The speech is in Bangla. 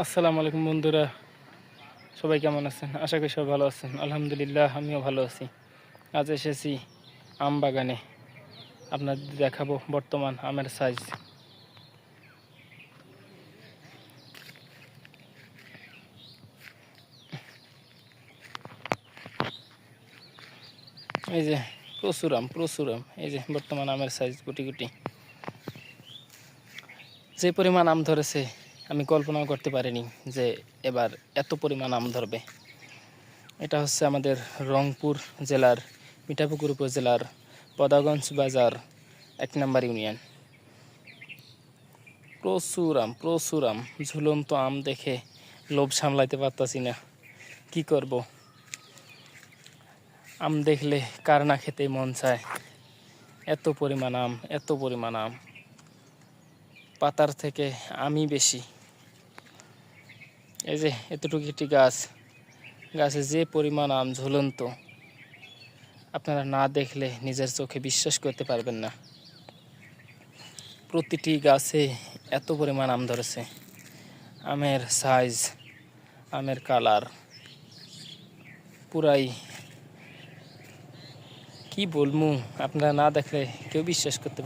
আসসালামু আলাইকুম বন্ধুরা। সবাই কেমন আছেন? আশা করি সবাই ভালো আছেন। আলহামদুলিল্লাহ, আমিও ভালো আছি। আজ এসেছি আম বাগানে। আপনাদের দেখাবো বর্তমান আমের সাইজ এই যে প্রচুর আম প্রচুর আম। এই যে বর্তমান আমের সাইজ গুটি গুটি। যে পরিমাণ আম ধরেছে আমি কল্পনাও করতে পারিনি যে এবার এত পরিমাণ আম ধরবে। এটা হচ্ছে আমাদের রংপুর জেলার, মিঠাপুকুর উপজেলার পদাগঞ্জ বাজার এক নম্বর ইউনিয়ন। প্রচুর আম প্রচুর আম, ঝুলন্ত আম দেখে লোভ সামলাইতে পারতাছি না। কি করব? আম দেখলে কার না খেতে মন চায়? এত পরিমাণ আম, এত পরিমাণ আম। পাতার থেকে আমি বেশি। এই যে এতটুকু একটি গাছ, গাছে যে পরিমাণ আম ঝুলন্ত, আপনারা না দেখলে নিজের চোখে বিশ্বাস করতে পারবেন না। প্রতিটি গাছে এত পরিমাণ আম ধরেছে। আমের সাইজ আমের কালার পুরাই কি বলব, আপনারা না দেখলে কেউ বিশ্বাস করতে